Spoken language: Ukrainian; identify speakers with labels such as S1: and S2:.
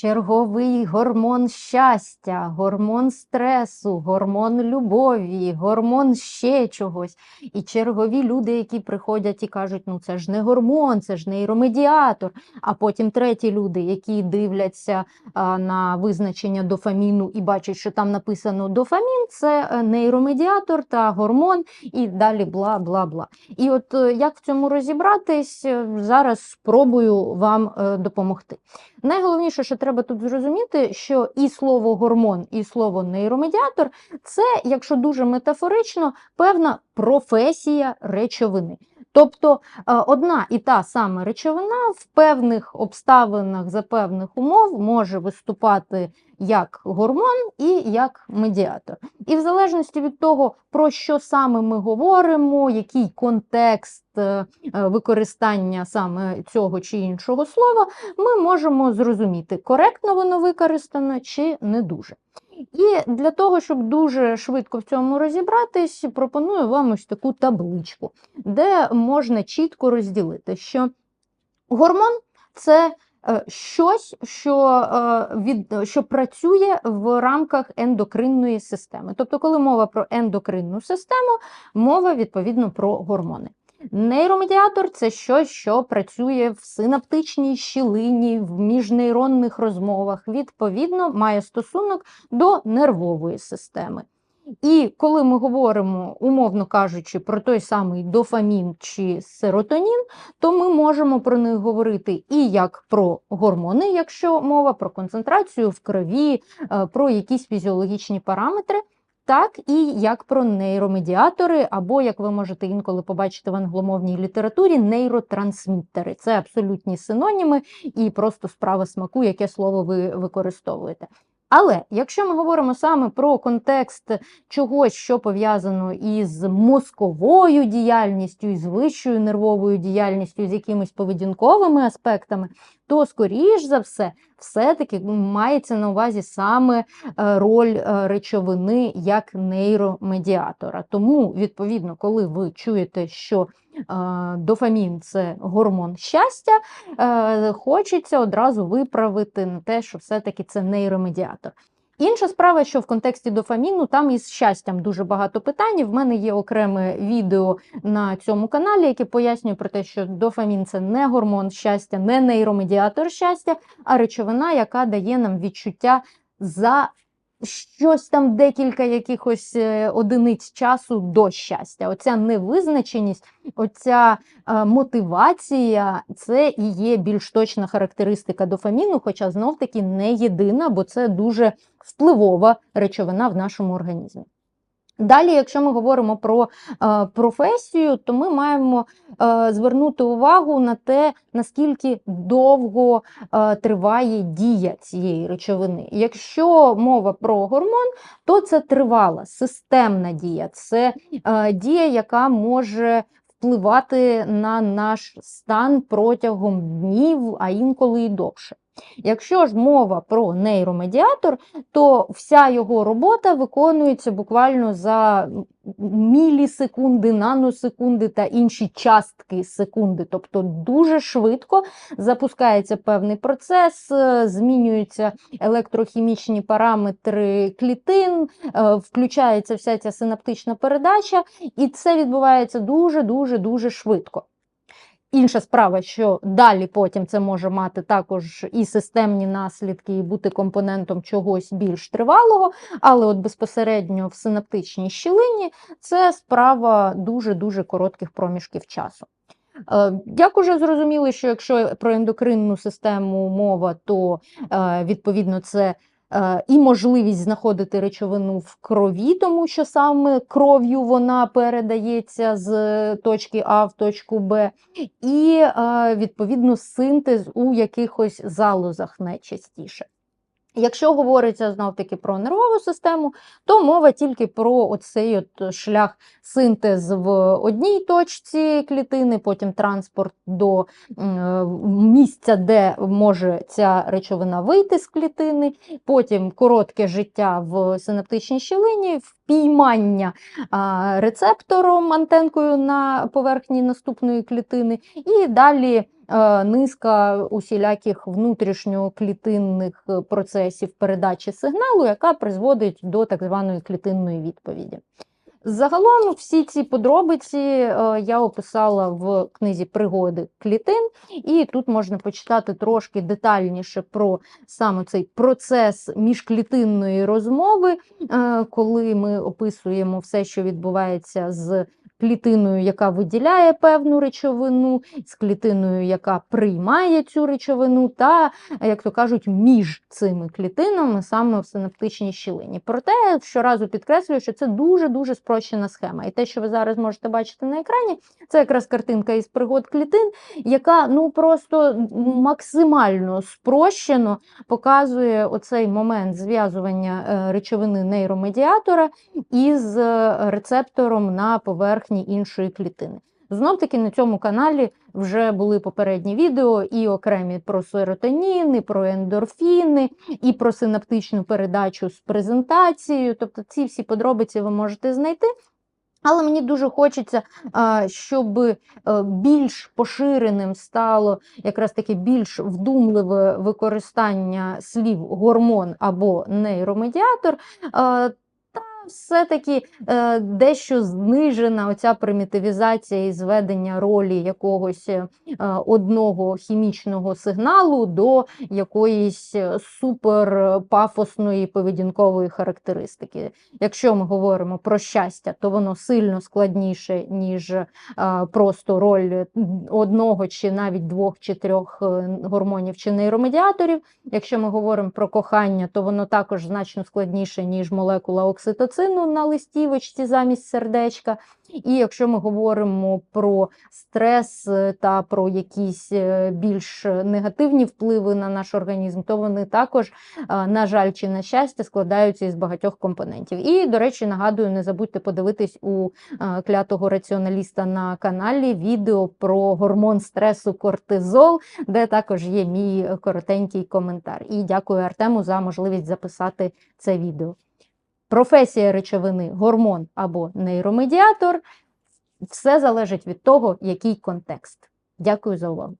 S1: черговий гормон щастя, гормон стресу, гормон любові, гормон ще чогось. І чергові люди, які приходять і кажуть, ну це ж не гормон, це ж нейромедіатор. А потім треті люди, які дивляться на визначення дофаміну і бачать, що там написано дофамін, це е, нейромедіатор та гормон, і далі бла бла бла. І от е, як в цьому розібратись, е, зараз спробую вам допомогти. Найголовніше, що треба тут зрозуміти, що і слово гормон, і слово нейромедіатор це, якщо дуже метафорично, певна професія речовини. Тобто е, одна і та сама речовина в певних обставинах за певних умов може виступати як гормон і як медіатор. І в залежності від того, про що саме ми говоримо, який контекст е, е, використання саме цього чи іншого слова, ми можемо зрозуміти, коректно воно використано чи не дуже. І для того, щоб дуже швидко в цьому розібратись, пропоную вам ось таку табличку, де можна чітко розділити, що гормон це е, щось, що, е, від, що працює в рамках ендокринної системи. Тобто, коли мова про ендокринну систему, мова відповідно про гормони. Нейромедіатор це щось, що працює в синаптичній щілині, в міжнейронних розмовах, відповідно, має стосунок до нервової системи. І коли ми говоримо, умовно кажучи, про той самий дофамін чи серотонін, то ми можемо про них говорити і як про гормони, якщо мова про концентрацію в крові, е, про якісь фізіологічні параметри так і як про нейромедіатори, або, як ви можете інколи побачити в англомовній літературі, нейротрансміттери. Це абсолютні синоніми і просто справа смаку, яке слово ви використовуєте. Але якщо ми говоримо саме про контекст чогось, що пов'язано із мозковою діяльністю, із вищою нервовою діяльністю, з якимись поведінковими аспектами, то, скоріш за все, все-таки мається на увазі саме е, роль е, речовини як нейромедіатора. Тому, відповідно, коли ви чуєте, що дофамін це гормон щастя, хочеться одразу виправити на те, що все-таки це нейромедіатор. Інша справа, що в контексті дофаміну там із щастям дуже багато питань. В мене є окреме відео на цьому каналі, яке пояснює про те, що дофамін це не гормон щастя, не нейромедіатор щастя, а речовина, яка дає нам відчуття за щось там декілька якихось е, одиниць часу до щастя. Оця невизначеність, оця е, мотивація це і є більш точна характеристика дофаміну, хоча знов-таки не єдина, бо це дуже впливова речовина в нашому організмі. Далі, якщо ми говоримо про е, професію, то ми маємо е, звернути увагу на те, наскільки довго е, триває дія цієї речовини. Якщо мова про гормон, то це тривала системна дія, це е, дія, яка може впливати на наш стан протягом днів, а інколи і довше. Якщо ж мова про нейромедіатор, то вся його робота виконується буквально за мілісекунди, наносекунди та інші частки секунди. Тобто дуже швидко запускається певний процес, е, змінюються електрохімічні параметри клітин, е, включається вся ця синаптична передача, і це відбувається дуже-дуже дуже швидко. Інша справа, що далі потім це може мати також і системні наслідки, і бути компонентом чогось більш тривалого, але от безпосередньо в синаптичній щілині це справа дуже-дуже коротких проміжків часу. Е, як уже зрозуміли, що якщо про ендокринну систему мова, то е, відповідно це і можливість знаходити речовину в крові, тому що саме кров'ю вона передається з точки А в точку Б, і е, відповідно синтез у якихось залозах найчастіше. Якщо говориться знов таки про нервову систему, то мова тільки про оцей от шлях синтез в одній точці клітини, потім транспорт до місця, де може ця речовина вийти з клітини, потім коротке життя в синаптичній щілині, спіймання а, рецептором антенкою на поверхні наступної клітини, і далі е, низка усіляких внутрішньоклітинних процесів передачі сигналу, яка призводить до так званої клітинної відповіді. Загалом всі ці подробиці е, я описала в книзі Пригоди клітин, і тут можна почитати трошки детальніше про саме цей процес міжклітинної розмови, е, коли ми описуємо все, що відбувається з клітиною, яка виділяє певну речовину, з клітиною, яка приймає цю речовину, та, як то кажуть, між цими клітинами саме в синаптичній щілині. Проте щоразу підкреслюю, що це дуже-дуже спрощена схема. І те, що ви зараз можете бачити на екрані, це якраз картинка із пригод клітин, яка ну просто максимально спрощено показує оцей момент зв'язування е, речовини нейромедіатора із е, рецептором на поверхні іншої клітини. Знов таки на цьому каналі вже були попередні відео і окремі про серотонін, і про ендорфіни, і про синаптичну передачу з презентацією. Тобто ці всі подробиці ви можете знайти. Але мені дуже хочеться, щоб е, більш поширеним стало якраз таки більш вдумливе використання слів гормон або нейромедіатор. Все-таки е, дещо знижена оця примітивізація і зведення ролі якогось е, одного хімічного сигналу до якоїсь е, супер пафосної поведінкової характеристики. Якщо ми говоримо про щастя, то воно сильно складніше, ніж е, просто роль одного чи навіть двох чи трьох е, гормонів чи нейромедіаторів. Якщо ми говоримо про кохання, то воно також значно складніше, ніж молекула окситоцину на листівочці замість сердечка. І якщо ми говоримо про стрес е, та про якісь е, більш негативні впливи на наш організм, то вони також, е, на жаль, чи на щастя, складаються із багатьох компонентів. І, до речі, нагадую, не забудьте подивитись у клятого раціоналіста на каналі відео про гормон стресу кортизол, де також є мій коротенький коментар. І дякую Артему за можливість записати це відео. Професія речовини, гормон або нейромедіатор все залежить від того, який контекст. Дякую за увагу.